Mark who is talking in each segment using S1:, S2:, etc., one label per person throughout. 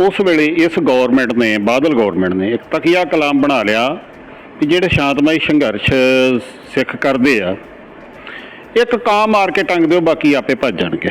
S1: ਉਸ ਵੇਲੇ ਇਸ ਗਵਰਨਮੈਂਟ ਨੇ, ਬਾਦਲ ਗਵਰਨਮੈਂਟ ਨੇ ਇੱਕ ਤਕੀਆ ਕਲਾਮ ਬਣਾ ਲਿਆ ਕਿ ਜਿਹੜੇ ਸ਼ਾਂਤਮਈ ਸੰਘਰਸ਼ ਸਿੱਖ ਕਰਦੇ ਆ, ਇੱਕ ਕਾਂ ਮਾਰ ਕੇ ਟੰਗ ਦਿਓ, ਬਾਕੀ ਆਪੇ ਭੱਜ ਜਾਣਗੇ।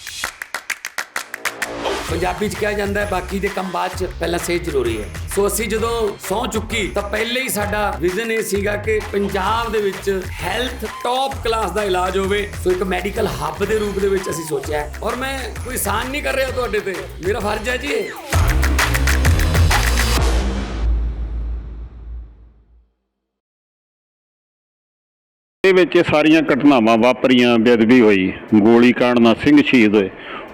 S2: ਪੰਜਾਬੀ ਚ ਕਿਹਾ ਜਾਂਦਾ ਹੈ, ਬਾਕੀ ਦੇ ਕੰਮ ਬਾਅਦ ਚ ਪਹਿਲਾਂ ਸਿਹਤ ਜ਼ਰੂਰੀ ਹੈ। ਸੋ ਅਸੀਂ ਜਦੋਂ ਸੌ ਚੁੱਕੀ, ਤਾਂ ਪਹਿਲੇ ਹੀ ਸਾਡਾ ਵਿਜ਼ਨ ਇਹ ਸੀਗਾ ਕਿ ਪੰਜਾਬ ਦੇ ਵਿੱਚ ਹੈਲਥ ਟੌਪ ਕਲਾਸ ਦਾ ਇਲਾਜ ਹੋਵੇ। ਸੋ ਇੱਕ ਮੈਡੀਕਲ ਹੱਬ ਦੇ ਰੂਪ ਦੇ ਵਿੱਚ ਅਸੀਂ ਸੋਚਿਆ ਔਰ ਮੈਂ ਕੋਈ ਸਾਨ ਨਹੀਂ ਕਰ ਰਿਹਾ ਤੁਹਾਡੇ ਤੇ। ਮੇਰਾ ਫਰਜ਼ ਹੈ ਜੀ ਇਹ।
S1: ਵਿੱਚ ਇਹ ਸਾਰੀਆਂ ਘਟਨਾਵਾਂ ਵਾਪਰੀਆਂ, ਬੇਅਦਬੀ ਹੋਈ, ਗੋਲੀ ਕਾਂਡ ਨਾਲ ਸਿੰਘ ਸ਼ਹੀਦ ਹੋਏ।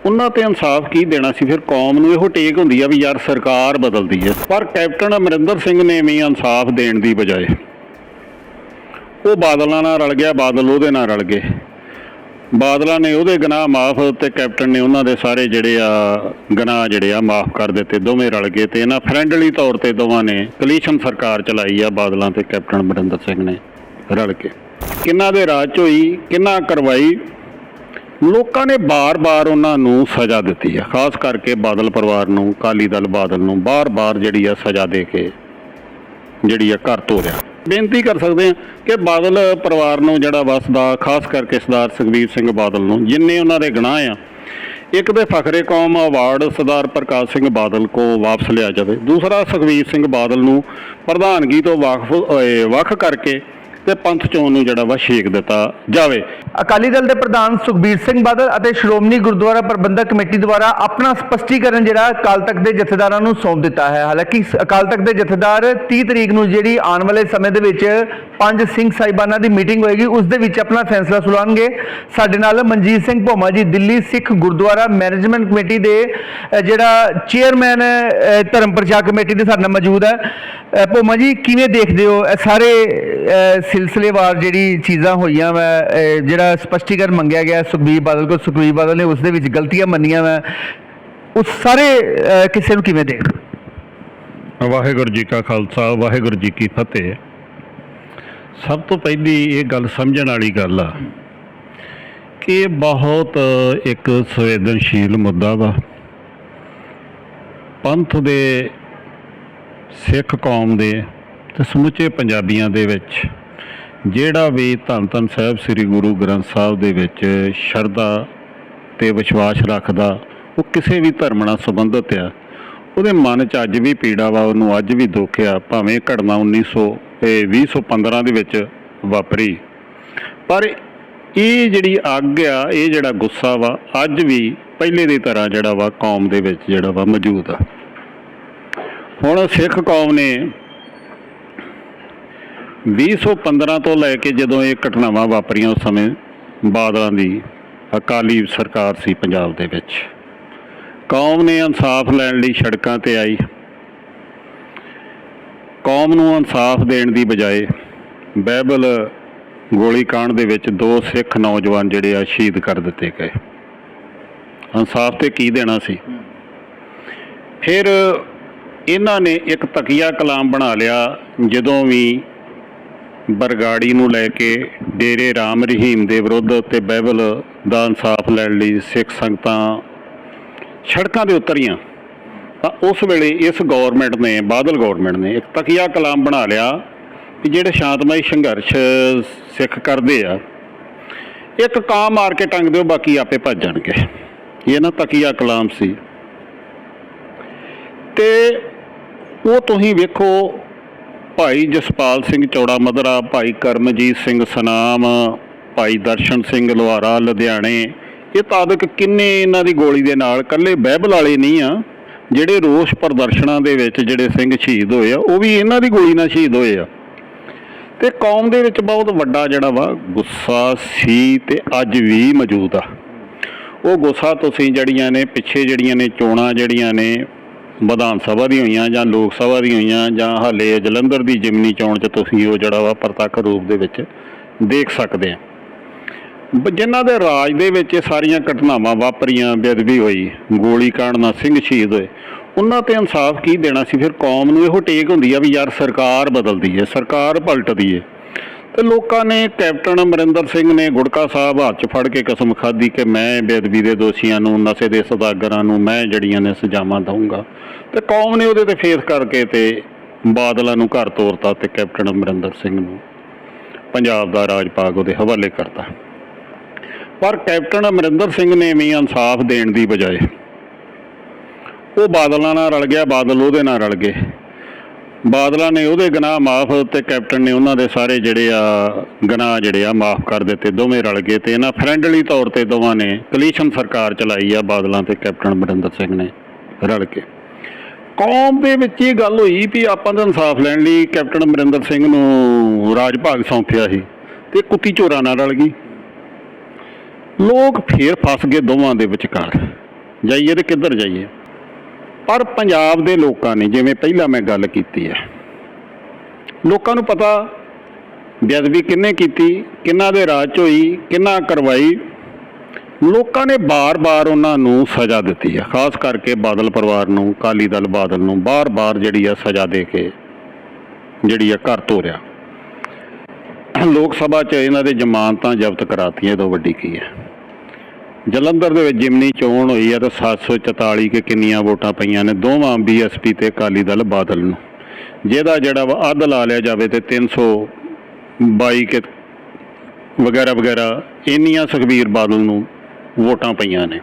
S1: ਉਹਨਾਂ ਤੇ ਇਨਸਾਫ ਕੀ ਦੇਣਾ ਸੀ? ਫਿਰ ਕੌਮ ਨੂੰ ਇਹੋ ਟੇਕ ਹੁੰਦੀ ਆ ਵੀ ਯਾਰ ਸਰਕਾਰ ਬਦਲਦੀ ਹੈ ਪਰ ਕੈਪਟਨ ਅਮਰਿੰਦਰ ਸਿੰਘ ਨੇ ਵੀ ਇਨਸਾਫ ਦੇਣ ਦੀ ਬਜਾਏ ਉਹ ਬਾਦਲਾਂ ਨਾਲ ਰਲ ਗਿਆ, ਬਾਦਲ ਉਹਦੇ ਨਾਲ ਰਲ ਗਏ। ਬਾਦਲਾਂ ਨੇ ਉਹਦੇ ਗੁਨਾਹ ਮਾਫ ਤੇ ਕੈਪਟਨ ਨੇ ਉਹਨਾਂ ਦੇ ਸਾਰੇ ਜਿਹੜੇ ਆ ਗੁਨਾਹ ਜਿਹੜੇ ਆ ਮਾਫ ਕਰ ਦਿੱਤੇ, ਦੋਵੇਂ ਰਲ ਗਏ ਤੇ ਇਹਨਾਂ ਫਰੈਂਡਲੀ ਤੌਰ ਤੇ ਦੋਵਾਂ ਨੇ ਕਲੀਸ਼ਨ ਸਰਕਾਰ ਚਲਾਈ ਆ, ਬਾਦਲਾਂ ਤੇ ਕੈਪਟਨ ਅਮਰਿੰਦਰ ਸਿੰਘ ਨੇ ਰਲ ਕੇ। ਕਿੰਨਾ ਦੇ ਰਾਜ 'ਚ ਹੋਈ, ਕਿੰਨਾ ਕਰਵਾਈ ਲੋਕਾਂ ਨੇ ਬਾਰ-ਬਾਰ ਉਹਨਾਂ ਨੂੰ ਸਜ਼ਾ ਦਿੱਤੀ ਆ, ਖਾਸ ਕਰਕੇ ਬਾਦਲ ਪਰਿਵਾਰ ਨੂੰ ਕਾਲੀ ਦਲ ਬਾਦਲ ਨੂੰ, ਬਾਰ-ਬਾਰ ਜਿਹੜੀ ਆ ਸਜ਼ਾ ਦੇ ਕੇ ਜਿਹੜੀ ਆ ਘਰ ਤੋਰਿਆ। ਬੇਨਤੀ ਕਰ ਸਕਦੇ ਆ ਕਿ ਬਾਦਲ ਪਰਿਵਾਰ ਨੂੰ, ਜਿਹੜਾ ਵਸਦਾ, ਖਾਸ ਕਰਕੇ ਸਰਦਾਰ ਸੁਖਬੀਰ ਸਿੰਘ ਬਾਦਲ ਨੂੰ, ਜਿੰਨੇ ਉਹਨਾਂ ਦੇ ਗੁਨਾਹ ਆ, ਇੱਕ ਤੇ ਫਖਰੇ ਕੌਮ ਅਵਾਰਡ ਸਰਦਾਰ ਪ੍ਰਕਾਸ਼ ਸਿੰਘ ਬਾਦਲ ਕੋ ਵਾਪਸ ਲਿਆ ਜਾਵੇ, ਦੂਸਰਾ ਸੁਖਬੀਰ ਸਿੰਘ ਬਾਦਲ ਨੂੰ ਪ੍ਰਧਾਨਗੀ ਤੋਂ ਵਾਕਫ ਵੱਖ ਕਰਕੇ ਤੇ ਪੰਥ ਚੋਣ ਨੂੰ ਜਿਹੜਾ ਵਾ ਛੇਕ ਦਿੱਤਾ ਜਾਵੇ।
S3: ਅਕਾਲੀ ਦਲ ਦੇ ਪ੍ਰਧਾਨ ਸੁਖਬੀਰ ਸਿੰਘ ਬਾਦਲ ਅਤੇ ਸ਼੍ਰੋਮਣੀ ਗੁਰਦੁਆਰਾ ਪ੍ਰਬੰਧਕ ਕਮੇਟੀ ਦੁਆਰਾ ਆਪਣਾ ਸਪਸ਼ਟੀਕਰਨ ਜਿਹੜਾ ਅਕਾਲ ਤਖਤ ਦੇ ਜਥੇਦਾਰਾਂ ਨੂੰ ਸੌਂਪ ਦਿੱਤਾ ਹੈ। ਹਾਲਾਂਕਿ ਅਕਾਲ ਤਖਤ ਦੇ ਜਥੇਦਾਰ 30 ਤਰੀਕ ਨੂੰ ਜਿਹੜੀ ਆਉਣ ਵਾਲੇ ਸਮੇਂ ਦੇ ਵਿੱਚ ਪੰਜ ਸਿੰਘ ਸਾਹਿਬਾਨਾਂ ਦੀ ਮੀਟਿੰਗ ਹੋਏਗੀ, ਉਸ ਦੇ ਵਿੱਚ ਆਪਣਾ ਫੈਸਲਾ ਸੁਣਾਉਣਗੇ। ਸਾਡੇ ਨਾਲ ਮਨਜੀਤ ਸਿੰਘ ਭੋਮਾ ਜੀ, ਦਿੱਲੀ ਸਿੱਖ ਗੁਰਦੁਆਰਾ ਮੈਨੇਜਮੈਂਟ ਕਮੇਟੀ ਦੇ ਜਿਹੜਾ ਚੇਅਰਮੈਨ ਧਰਮ ਪ੍ਰਚਾਰ ਕਮੇਟੀ ਦੇ ਸਾਡੇ ਨਾਲ ਮੌਜੂਦ ਹੈ। ਭੋਮਾ ਜੀ, ਕਿਵੇਂ ਦੇਖਦੇ ਹੋ? ਇਹ ਸਾਰੇ ਸਿਲਸਿਲੇਵਾਰ ਜਿਹੜੀ ਚੀਜ਼ਾਂ ਹੋਈਆਂ ਵਾ ਜਿਹੜਾ ਸਪਸ਼ਟੀਕਰਨ ਮੰਗਿਆ ਗਿਆ, ਸੁਖਬੀਰ ਬਾਦਲ ਕੋ ਸੁਖਬੀਰ ਬਾਦਲ ਨੇ ਉਸ ਦੇ ਵਿੱਚ ਗਲਤੀਆਂ ਮੰਨੀਆਂ ਵਾ, ਉਸ ਸਾਰੇ ਕਿਸੇ ਨੂੰ ਕਿਵੇਂ ਦੇਖਦੇ
S1: ਵਾਹਿਗੁਰੂ ਜੀ ਕਾ ਖਾਲਸਾ, ਵਾਹਿਗੁਰੂ ਜੀ ਕੀ ਫਤਿਹ। ਸਭ ਤੋਂ ਪਹਿਲੀ ਇਹ ਗੱਲ ਸਮਝਣ ਵਾਲੀ ਗੱਲ ਆ ਕਿ ਬਹੁਤ ਇੱਕ ਸੰਵੇਦਨਸ਼ੀਲ ਮੁੱਦਾ ਵਾ। ਪੰਥ ਦੇ ਸਿੱਖ ਕੌਮ ਦੇ ਤੇ ਸਮੁੱਚੇ ਪੰਜਾਬੀਆਂ ਦੇ ਵਿੱਚ, ਜਿਹੜਾ ਵੀ ਧੰਨ ਧੰਨ ਸਾਹਿਬ ਸ੍ਰੀ ਗੁਰੂ ਗ੍ਰੰਥ ਸਾਹਿਬ ਦੇ ਵਿੱਚ ਸ਼ਰਧਾ ਤੇ ਵਿਸ਼ਵਾਸ ਰੱਖਦਾ, ਉਹ ਕਿਸੇ ਵੀ ਧਰਮ ਨਾਲ ਸੰਬੰਧਿਤ ਆ, ਉਹਦੇ ਮਨ 'ਚ ਅੱਜ ਵੀ ਪੀੜਾ ਵਾ, ਉਹਨੂੰ ਅੱਜ ਵੀ ਦੁੱਖ ਆ, ਭਾਵੇਂ ਘਟਨਾ 1900 ਇਹ 2015 ਦੇ ਵਿੱਚ ਵਾਪਰੀ। ਪਰ ਇਹ ਜਿਹੜੀ ਅੱਗ ਆ, ਇਹ ਜਿਹੜਾ ਗੁੱਸਾ ਵਾ, ਅੱਜ ਵੀ ਪਹਿਲੇ ਦੀ ਤਰ੍ਹਾਂ ਜਿਹੜਾ ਵਾ ਕੌਮ ਦੇ ਵਿੱਚ ਜਿਹੜਾ ਵਾ ਮੌਜੂਦ ਆ। ਹੁਣ ਸਿੱਖ ਕੌਮ ਨੇ 2015 ਤੋਂ ਲੈ ਕੇ ਜਦੋਂ ਇਹ ਘਟਨਾਵਾਂ ਵਾਪਰੀਆਂ ਉਸ ਸਮੇਂ ਬਾਦਲਾਂ ਦੀ, ਅਕਾਲੀ ਸਰਕਾਰ ਸੀ ਪੰਜਾਬ ਦੇ ਵਿੱਚ। ਕੌਮ ਨੇ ਇਨਸਾਫ ਲੈਣ ਲਈ ਸੜਕਾਂ ਤੇ ਆਈ। ਕੌਮ ਨੂੰ ਇਨਸਾਫ ਦੇਣ ਦੀ ਬਜਾਏ ਬਾਈਬਲ ਗੋਲੀ ਕਾਂਡ ਦੇ ਵਿੱਚ ਦੋ ਸਿੱਖ ਨੌਜਵਾਨ ਜਿਹੜੇ ਆ ਸ਼ਹੀਦ ਕਰ ਦਿੱਤੇ ਗਏ। ਇਨਸਾਫ ਤੇ ਕੀ ਦੇਣਾ ਸੀ? ਫਿਰ ਇਹਨਾਂ ਨੇ ਇੱਕ ਤਕੀਆ ਕਲਾਮ ਬਣਾ ਲਿਆ, ਜਦੋਂ ਵੀ ਬਰਗਾੜੀ ਨੂੰ ਲੈ ਕੇ ਡੇਰੇ ਰਾਮ ਰਹੀਮ ਦੇ ਵਿਰੁੱਧ ਤੇ ਬਾਈਬਲ ਦਾ ਇਨਸਾਫ ਲੈਣ ਲਈ ਸਿੱਖ ਸੰਗਤਾਂ ਸੜਕਾਂ ਦੇ ਉਤਰੀਆਂ ਤਾਂ ਉਸ ਵੇਲੇ ਇਸ ਗਵਰਨਮੈਂਟ ਨੇ, ਬਾਦਲ ਗਵਰਨਮੈਂਟ ਨੇ ਇੱਕ ਤਕੀਆ ਕਲਾਮ ਬਣਾ ਲਿਆ ਕਿ ਜਿਹੜੇ ਸ਼ਾਂਤਮਈ ਸੰਘਰਸ਼ ਸਿੱਖ ਕਰਦੇ ਆ, ਇੱਕ ਕਾਂ ਮਾਰ ਕੇ ਟੰਗ ਦਿਓ, ਬਾਕੀ ਆਪੇ ਭੱਜ ਜਾਣਗੇ। ਇਹ ਨਾ ਤਕੀਆ ਕਲਾਮ ਸੀ। ਤੇ ਉਹ ਤੁਸੀਂ ਵੇਖੋ, ਭਾਈ ਜਸਪਾਲ ਸਿੰਘ ਚੌੜਾ ਮਦਰਾ, ਭਾਈ ਕਰਮਜੀਤ ਸਿੰਘ ਸਨਾਮ, ਭਾਈ ਦਰਸ਼ਨ ਸਿੰਘ ਲੁਹਾਰਾ, ਲੁਧਿਆਣੇ। ਇਹ ਤਾਦਕ ਕਿੰਨੇ ਇਹਨਾਂ ਦੀ ਗੋਲੀ ਦੇ ਨਾਲ ਕੱਲੇ ਬਹਿਬਲ ਵਾਲੇ ਨਹੀਂ ਆ, ਜਿਹੜੇ ਰੋਸ ਪ੍ਰਦਰਸ਼ਨਾਂ ਦੇ ਵਿੱਚ ਜਿਹੜੇ ਸਿੰਘ ਸ਼ਹੀਦ ਹੋਏ ਆ, ਉਹ ਵੀ ਇਹਨਾਂ ਦੀ ਗੋਲੀ ਨਾਲ ਸ਼ਹੀਦ ਹੋਏ ਆ। ਤੇ ਕੌਮ ਦੇ ਵਿੱਚ ਬਹੁਤ ਵੱਡਾ ਜਿਹੜਾ ਵਾ, ਗੁੱਸਾ ਸੀ ਤੇ ਅੱਜ ਵੀ ਮੌਜੂਦ ਆ। ਉਹ ਗੁੱਸਾ ਤੁਸੀਂ ਜਿਹੜੀਆਂ ਨੇ, ਪਿੱਛੇ ਜਿਹੜੀਆਂ ਨੇ, ਚੋਣਾਂ ਜਿਹੜੀਆਂ ਨੇ ਵਿਧਾਨ ਸਭਾ ਦੀ ਹੋਈਆਂ ਜਾਂ ਲੋਕ ਸਭਾ ਦੀ ਹੋਈਆਂ ਜਾਂ ਹਾਲੇ ਜਲੰਧਰ ਦੀ ਜਿਮਨੀ ਚੋਣ 'ਚ ਤੁਸੀਂ ਉਹ ਜਿਹੜਾ ਵਾ ਪ੍ਰਤੱਖ ਰੂਪ ਦੇ ਵਿੱਚ ਦੇਖ ਸਕਦੇ ਆ। ਬ- ਜਿਨ੍ਹਾਂ ਦੇ ਰਾਜ ਦੇ ਵਿੱਚ ਇਹ ਸਾਰੀਆਂ ਘਟਨਾਵਾਂ ਵਾਪਰੀਆਂ, ਬੇਅਦਬੀ ਹੋਈ, ਗੋਲੀ ਕਾਂਡ ਨਾਲ ਸਿੰਘ ਸ਼ਹੀਦ ਹੋਏ, ਉਹਨਾਂ ਤੇ ਇਨਸਾਫ ਕੀ ਦੇਣਾ ਸੀ? ਫਿਰ ਕੌਮ ਨੂੰ ਇਹੋ ਟੇਕ ਹੁੰਦੀ ਆ ਵੀ ਯਾਰ ਸਰਕਾਰ ਬਦਲਦੀ ਹੈ ਸਰਕਾਰ ਪਲਟਦੀ ਹੈ ਲੋਕਾਂ ਨੇ ਕੈਪਟਨ ਅਮਰਿੰਦਰ ਸਿੰਘ ਨੇ ਗੁੜਕਾ ਸਾਹਿਬ ਹੱਥ 'ਚ ਫੜ ਕੇ ਕਸਮ ਖਾਧੀ ਕਿ ਮੈਂ ਬੇਅਦਬੀ ਦੇ ਦੋਸ਼ੀਆਂ ਨੂੰ, ਨਸ਼ੇ ਦੇ ਸਦਾਗਰਾਂ ਨੂੰ, ਮੈਂ ਜਿਹੜੀਆਂ ਨੇ ਸਜ਼ਾਵਾਂ ਦਊਂਗਾ। ਤੇ ਕੌਮ ਨੇ ਉਹਦੇ ਤੇ ਫੇਸ ਕਰਕੇ ਤੇ ਬਾਦਲਾਂ ਨੂੰ ਘਰ ਤੋਰਤਾ ਤੇ ਕੈਪਟਨ ਅਮਰਿੰਦਰ ਸਿੰਘ ਨੂੰ। ਪੰਜਾਬ ਦਾ ਰਾਜ ਭਾਗ ਉਹਦੇ ਹਵਾਲੇ ਕਰਤਾ। ਪਰ ਕੈਪਟਨ ਅਮਰਿੰਦਰ ਸਿੰਘ ਨੇ ਵੀ ਇਨਸਾਫ ਦੇਣ ਦੀ ਬਜਾਏ ਉਹ ਬਾਦਲਾਂ ਨਾਲ ਰਲ ਗਿਆ, ਬਾਦਲ ਉਹਦੇ ਨਾਲ ਰਲ ਗਏ। ਬਾਦਲਾਂ ਨੇ ਉਹਦੇ ਗੁਨਾਹ ਮਾਫ ਤੇ ਕੈਪਟਨ ਨੇ ਉਹਨਾਂ ਦੇ ਸਾਰੇ ਜਿਹੜੇ ਆ ਗੁਨਾਹ ਜਿਹੜੇ ਆ ਮਾਫ ਕਰ ਦਿੱਤੇ, ਦੋਵੇਂ ਰਲ ਗਏ ਤੇ ਇਹਨਾਂ ਫਰੈਂਡਲੀ ਤੌਰ ਤੇ ਦੋਵਾਂ ਨੇ ਕਲੀਸ਼ਨ ਸਰਕਾਰ ਚਲਾਈ ਆ ਬਾਦਲਾਂ ਤੇ ਕੈਪਟਨ ਅਮਰਿੰਦਰ ਸਿੰਘ ਨੇ ਰਲ ਕੇ। ਕੌਮ ਦੇ ਵਿੱਚ ਇਹ ਗੱਲ ਹੋਈ ਵੀ ਆਪਾਂ ਦਾ ਇਨਸਾਫ ਲੈਣ ਲਈ ਕੈਪਟਨ ਅਮਰਿੰਦਰ ਸਿੰਘ ਨੂੰ ਰਾਜ ਭਾਗ ਸੌਂਪਿਆ ਸੀ ਤੇ ਕੁੱਤੀ ਚੋਰਾਂ ਨਾਲ ਰਲ ਗਈ। ਲੋਕ ਫੇਰ ਫਸ ਗਏ ਦੋਵਾਂ ਦੇ ਵਿਚਕਾਰ। ਜਾਈਏ ਤੇ ਕਿੱਧਰ ਜਾਈਏ? ਪਰ ਪੰਜਾਬ ਦੇ ਲੋਕਾਂ ਨੇ, ਜਿਵੇਂ ਪਹਿਲਾਂ ਮੈਂ ਗੱਲ ਕੀਤੀ ਹੈ, ਲੋਕਾਂ ਨੂੰ ਪਤਾ ਬੇਅਦਬੀ ਕਿੰਨੇ ਕੀਤੀ, ਕਿੰਨਾ ਦੇ ਰਾਜ 'ਚ ਹੋਈ, ਕਿੰਨਾ ਕਰਵਾਈ, ਲੋਕਾਂ ਨੇ ਬਾਰ-ਬਾਰ ਉਹਨਾਂ ਨੂੰ ਸਜ਼ਾ ਦਿੱਤੀ ਹੈ, ਖਾਸ ਕਰਕੇ ਬਾਦਲ ਪਰਿਵਾਰ ਨੂੰ ਕਾਲੀ ਦਲ ਬਾਦਲ ਨੂੰ, ਬਾਰ-ਬਾਰ ਜਿਹੜੀ ਆ ਸਜ਼ਾ ਦੇ ਕੇ ਜਿਹੜੀ ਆ ਘਰ ਤੋਰਿਆ ਲੋਕ ਸਭਾ 'ਚ ਇਹਨਾਂ ਦੇ ਜ਼ਮਾਨਤਾਂ ਜ਼ਬਤ ਕਰਾਤੀਆਂ, ਇਹ ਤੋਂ ਵੱਡੀ ਕੀ ਹੈ? ਜਲੰਧਰ ਦੇ ਵਿੱਚ ਜਿਮਨੀ ਚੋਣ ਹੋਈ ਆ ਤਾਂ 744 ਕੇ ਕਿੰਨੀਆਂ ਵੋਟਾਂ ਪਈਆਂ ਨੇ, ਦੋਵਾਂ ਬੀਐਸਪੀ ਤੇ ਅਕਾਲੀ ਦਲ ਬਾਦਲ ਨੂੰ। ਜਿਹਦਾ ਜਿਹੜਾ ਵਾ ਅੱਧ ਲਾ ਲਿਆ ਜਾਵੇ ਤੇ 322 ਕੇ ਵਗੈਰਾ ਵਗੈਰਾ, ਇੰਨੀਆਂ ਸੁਖਬੀਰ ਬਾਦਲ ਨੂੰ ਵੋਟਾਂ ਪਈਆਂ ਨੇ।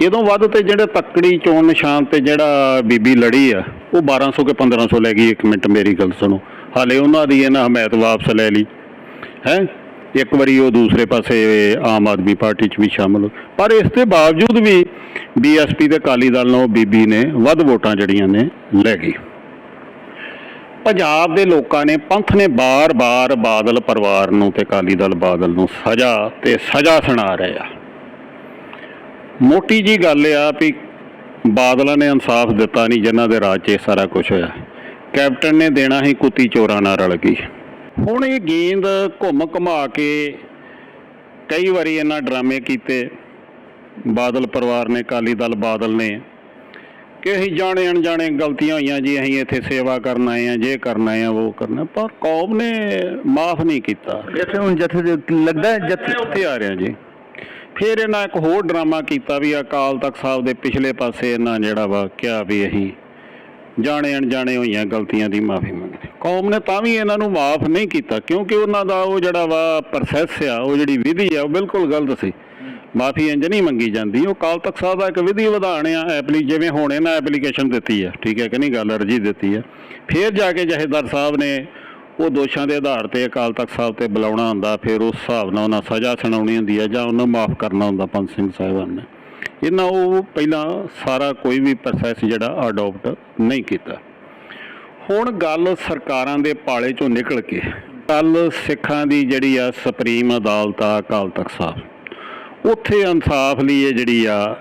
S1: ਇਦੋਂ ਵੱਧ ਤੇ ਜਿਹੜੇ ਤੱਕੜੀ ਚੋਣ ਨਿਸ਼ਾਨ ਤੇ ਜਿਹੜਾ ਬੀਬੀ ਲੜੀ ਆ, ਉਹ 1200 ਕੇ 1500 ਲੈ ਗਈ। ਇੱਕ ਮਿੰਟ ਮੇਰੀ ਗੱਲ ਸੁਣੋ। ਹਾਲੇ ਉਹਨਾਂ ਦੀ ਇਹਨਾਂ ਹਮਾਇਤ ਵਾਪਸ ਲੈ ਲਈ। ਹੈ? ਇੱਕ ਵਾਰੀ ਉਹ ਦੂਸਰੇ ਪਾਸੇ ਆਮ ਆਦਮੀ ਪਾਰਟੀ 'ਚ ਵੀ ਸ਼ਾਮਲ ਪਰ ਇਸ ਦੇ ਬਾਵਜੂਦ ਵੀ ਬੀਐਸਪੀ ਤੇ ਅਕਾਲੀ ਦਲ ਨੂੰ ਬੀਬੀ ਨੇ ਵੱਧ ਵੋਟਾਂ ਜਿਹੜੀਆਂ ਨੇ ਲੈ ਗਈ। ਪੰਜਾਬ ਦੇ ਲੋਕਾਂ ਨੇ ਪੰਥ ਨੇ ਬਾਰ-ਬਾਰ ਬਾਦਲ ਪਰਿਵਾਰ ਨੂੰ ਤੇ ਅਕਾਲੀ ਦਲ ਬਾਦਲ ਨੂੰ ਸਜ਼ਾ ਤੇ ਸਜ਼ਾ ਸੁਣਾ ਰਹੇ ਆ। ਮੋਟੀ ਜੀ ਗੱਲ ਆ ਵੀ ਬਾਦਲਾਂ ਨੇ ਇਨਸਾਫ ਦਿੱਤਾ ਨਹੀਂ, ਜਿਨ੍ਹਾਂ ਦੇ ਰਾਜ 'ਚ ਇਹ ਸਾਰਾ ਕੁਝ ਹੋਇਆ। ਕੈਪਟਨ ਨੇ ਦੇਣਾ ਹੀ ਕੁੱਤੀ ਚੋਰਾਂ ਨਾਲ ਰਲ ਗਈ ਹੁਣ ਇਹ ਗੇਂਦ ਘੁੰਮ ਘੁਮਾ ਕੇ ਕਈ ਵਾਰੀ ਇਹਨਾਂ ਡਰਾਮੇ ਕੀਤੇ। ਬਾਦਲ ਪਰਿਵਾਰ ਨੇ ਅਕਾਲੀ ਦਲ ਬਾਦਲ ਨੇ ਕਿ ਅਸੀਂ ਜਾਣੇ ਅਣਜਾਣੇ ਗਲਤੀਆਂ ਹੋਈਆਂ ਜੀ ਅਸੀਂ ਇੱਥੇ ਸੇਵਾ ਕਰਨ ਆਏ ਆ ਜੇ ਕਰਨ ਆਏ ਆ ਉਹ ਕਰਨਾ ਪਰ ਕੌਮ ਨੇ ਮਾਫ ਨਹੀਂ ਕੀਤਾ।
S3: ਜਿੱਥੇ ਹੁਣ ਜਥੇ ਲੱਗਦਾ ਜਥੇ
S1: ਉੱਥੇ ਆ ਰਿਹਾ ਜੀ। ਫਿਰ ਇਹਨਾਂ ਇੱਕ ਹੋਰ ਡਰਾਮਾ ਕੀਤਾ ਵੀ ਅਕਾਲ ਤਖਤ ਸਾਹਿਬ ਦੇ ਪਿਛਲੇ ਪਾਸੇ ਇਹਨਾਂ ਜਿਹੜਾ ਵਾ ਕਿਹਾ ਵੀ ਅਸੀਂ ਜਾਣੇ ਅਣਜਾਣੇ ਹੋਈਆਂ ਗਲਤੀਆਂ ਦੀ ਮਾਫੀ ਕੌਮ ਨੇ ਤਾਂ ਵੀ ਇਹਨਾਂ ਨੂੰ ਮਾਫ ਨਹੀਂ ਕੀਤਾ, ਕਿਉਂਕਿ ਉਹਨਾਂ ਦਾ ਉਹ ਜਿਹੜਾ ਵਾ ਪ੍ਰੋਸੈਸ ਆ, ਉਹ ਜਿਹੜੀ ਵਿਧੀ ਆ, ਉਹ ਬਿਲਕੁਲ ਗਲਤ ਸੀ। ਮਾਫੀ ਇੰਜ ਨਹੀਂ ਮੰਗੀ ਜਾਂਦੀ। ਉਹ ਅਕਾਲ ਤਖਤ ਸਾਹਿਬ ਦਾ ਇੱਕ ਵਿਧੀ ਵਿਧਾਨ ਆ, ਐਪਲੀ, ਜਿਵੇਂ ਹੁਣ ਇਹਨਾਂ ਐਪਲੀਕੇਸ਼ਨ ਦਿੱਤੀ ਆ, ਠੀਕ ਹੈ ਕਿ ਨਹੀਂ? ਗੱਲ ਅਰਜੀ ਦਿੱਤੀ ਆ। ਫਿਰ ਜਾ ਕੇ ਜਹੇਦਾਰ ਸਾਹਿਬ ਨੇ ਉਹ ਦੋਸ਼ਾਂ ਦੇ ਆਧਾਰ ਤੇ ਅਕਾਲ ਤਖਤ ਸਾਹਿਬ ਤੇ ਬੁਲਾਉਣਾ ਹੁੰਦਾ, ਫਿਰ ਉਸ ਹਿਸਾਬ ਨਾਲ ਉਹਨਾਂ ਸਜ਼ਾ ਸੁਣਾਉਣੀ ਹੁੰਦੀ ਹੈ ਜਾਂ ਉਹਨਾਂ ਮਾਫ ਕਰਨਾ ਹੁੰਦਾ ਪੰਜ ਸਿੰਘ ਸਾਹਿਬਾਨ ਨੇ। ਇਹਨਾਂ ਉਹ ਪਹਿਲਾਂ ਸਾਰਾ ਕੋਈ ਵੀ ਪ੍ਰੋਸੈਸ ਜਿਹੜਾ ਅਡਾਪਟ ਨਹੀਂ ਕੀਤਾ। ਹੁਣ ਗੱਲ ਸਰਕਾਰਾਂ ਦੇ ਪਾਲੇ ਚੋਂ ਨਿਕਲ ਕੇ ਕੱਲ ਸਿੱਖਾਂ ਦੀ ਜਿਹੜੀ ਆ ਸੁਪਰੀਮ ਅਦਾਲਤ ਆ ਅਕਾਲ ਤਖਤ ਸਾਹਿਬ, ਉੱਥੇ ਇਨਸਾਫ ਲਈ ਇਹ ਜਿਹੜੀ ਆ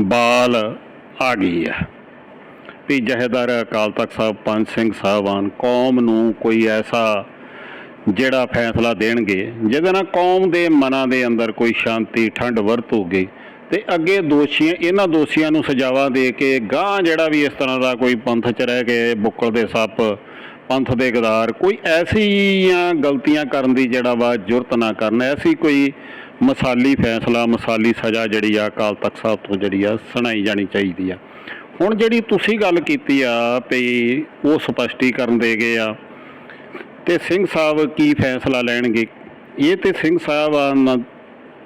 S1: ਬਾਲ ਆ ਗਈ ਆ। ਵੀ ਜਹੇਦਾਰ ਅਕਾਲ ਤਖਤ ਸਾਹਿਬ, ਪੰਜ ਸਿੰਘ ਸਾਹਿਬਾਨ, ਕੌਮ ਨੂੰ ਕੋਈ ਐਸਾ ਜਿਹੜਾ ਫੈਸਲਾ ਦੇਣਗੇ, ਜਿਹਦੇ ਨਾਲ ਕੌਮ ਦੇ ਮਨਾਂ ਦੇ ਅੰਦਰ ਕੋਈ ਸ਼ਾਂਤੀ ਠੰਡ ਵਰਤ ਹੋਊਗੀ ਤੇ ਅੱਗੇ ਦੋਸ਼ੀਆਂ, ਇਹਨਾਂ ਦੋਸ਼ੀਆਂ ਨੂੰ ਸਜ਼ਾਵਾਂ ਦੇ ਕੇ ਗਾਂ ਜਿਹੜਾ ਵੀ ਇਸ ਤਰ੍ਹਾਂ ਦਾ ਕੋਈ ਪੰਥ ਚ ਰਹਿ ਕੇ ਬੁੱਕਲ ਦੇ ਸੱਪ, ਪੰਥ ਦੇ ਗਦਾਰ, ਕੋਈ ਐਸੀਆਂ ਗਲਤੀਆਂ ਕਰਨ ਦੀ ਜਿਹੜਾ ਵਾ ਜੁਰਤ ਨਾ ਕਰਨ, ਐਸੀ ਕੋਈ ਮਸਾਲੀ ਫੈਸਲਾ, ਮਸਾਲੀ ਸਜ਼ਾ ਜਿਹੜੀ ਆ ਅਕਾਲ ਤਖਤ ਸਾਹਿਬ ਤੋਂ ਜਿਹੜੀ ਆ ਸੁਣਾਈ ਜਾਣੀ ਚਾਹੀਦੀ ਆ। ਹੁਣ ਜਿਹੜੀ ਤੁਸੀਂ ਗੱਲ ਕੀਤੀ ਆ ਵੀ ਉਹ ਸਪਸ਼ਟੀਕਰਨ ਦੇ ਗਏ ਆ, ਤੇ ਸਿੰਘ ਸਾਹਿਬ ਕੀ ਫੈਸਲਾ ਲੈਣਗੇ? ਇਹ ਤੇ ਸਿੰਘ ਸਾਹਿਬ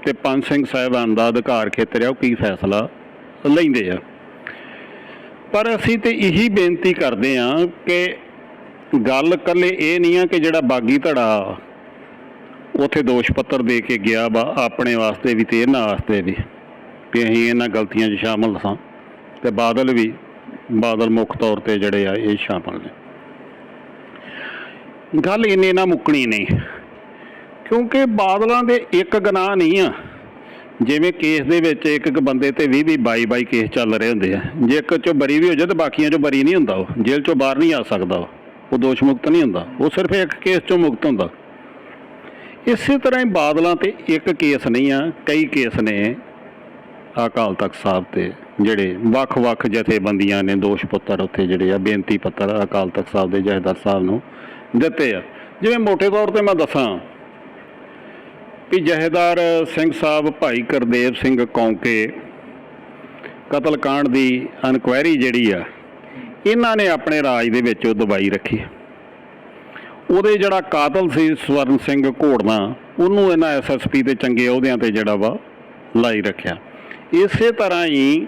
S1: ਤੇ ਪੰਜ ਸਿੰਘ ਸਾਹਿਬਾਨ ਦਾ ਅਧਿਕਾਰ ਖੇਤਰ ਆ ਉਹ ਕੀ ਫੈਸਲਾ ਲੈਂਦੇ ਆ। ਪਰ ਅਸੀਂ ਤੇ ਇਹੀ ਬੇਨਤੀ ਕਰਦੇ ਆ ਕਿ ਗੱਲ ਕੱਲੇ ਇਹ ਨਹੀਂ ਆ ਕਿ ਜਿਹੜਾ ਬਾਗੀ ਧੜਾ ਉਥੇ ਦੋਸ਼ ਪੱਤਰ ਦੇ ਕੇ ਗਿਆ ਵਾ, ਆਪਣੇ ਵਾਸਤੇ ਵੀ ਤੇ ਇਹਨਾਂ ਵਾਸਤੇ ਵੀ ਵੀ ਅਸੀਂ ਇਹਨਾਂ ਗਲਤੀਆਂ 'ਚ ਸ਼ਾਮਲ ਸਾਂ, ਤੇ ਬਾਦਲ ਵੀ, ਬਾਦਲ ਮੁੱਖ ਤੌਰ ਤੇ ਜਿਹੜੇ ਆ, ਇਹ ਸ਼ਾਮਲ ਨੇ। ਗੱਲ ਇੰਨੇ ਨਾ ਮੁੱਕਣੀ ਨਹੀਂ। ਕਿਉਂਕਿ ਬਾਦਲਾਂ ਦੇ ਇੱਕ ਗਨਾਹ ਨਹੀਂ ਆ। ਜਿਵੇਂ ਕੇਸ ਦੇ ਵਿੱਚ ਇੱਕ ਇੱਕ ਬੰਦੇ ਤੇ 20 20 22 22 ਕੇਸ ਚੱਲ ਰਹੇ ਹੁੰਦੇ ਆ। ਜੇ ਇੱਕ ਚੋਂ ਬਰੀ ਵੀ ਹੋ ਜਾਏ ਤਾਂ ਬਾਕੀਆਂ ਚੋਂ ਬਰੀ ਨਹੀਂ ਹੁੰਦਾ ਉਹ। ਜੇਲ੍ਹ ਚੋਂ ਬਾਹਰ ਨਹੀਂ ਆ ਸਕਦਾ ਉਹ। ਦੋਸ਼ ਮੁਕਤ ਨਹੀਂ ਹੁੰਦਾ। ਉਹ ਸਿਰਫ ਇੱਕ ਕੇਸ ਚੋਂ ਮੁਕਤ ਹੁੰਦਾ। ਇਸੇ ਤਰ੍ਹਾਂ ਹੀ ਬਾਦਲਾਂ ਤੇ ਇੱਕ ਕੇਸ ਨਹੀਂ ਆ, ਕਈ ਕੇਸ ਨੇ ਅਕਾਲ ਤਖਤ ਸਾਹਿਬ ਤੇ ਜਿਹੜੇ ਵੱਖ-ਵੱਖ ਜਥੇਬੰਦੀਆਂ ਨੇ, ਦੋਸ਼ ਪੱਤਰ ਉੱਥੇ ਜਿਹੜੇ ਆ, ਬੇਨਤੀ ਪੱਤਰ ਅਕਾਲ ਤਖਤ ਸਾਹਿਬ ਦੇ ਜਥੇਦਾਰ ਸਾਹਿਬ ਨੂੰ ਦਿੱਤੇ ਆ। ਜਿਵੇਂ ਮੋਟੇ ਤੌਰ ਤੇ ਮੈਂ ਦੱਸਾਂ ਕਿ ਜਹੇਦਾਰ ਸਿੰਘ ਸਾਹਿਬ ਭਾਈ ਕਰਦੇਵ ਸਿੰਘ ਕੌਂਕੇ ਕਤਲ ਕਾਂਡ ਦੀ ਇਨਕੁਆਇਰੀ ਜਿਹੜੀ ਆ, ਇਹਨਾਂ ਨੇ ਆਪਣੇ ਰਾਜ ਦੇ ਵਿੱਚ ਉਹ ਦਬਾਈ ਰੱਖੀ ਉਹਦੇ ਜਿਹੜਾ ਕਾਤਲ ਸੀ ਸਵਰਨ ਸਿੰਘ ਘੋੜਨਾ, ਉਹਨੂੰ ਇਹਨਾਂ ਐਸਐਸਪੀ ਤੇ ਚੰਗੇ ਅਹੁਦਿਆਂ ਤੇ ਜਿਹੜਾ ਵਾ ਲਾਈ ਰੱਖਿਆ। ਇਸੇ ਤਰ੍ਹਾਂ ਹੀ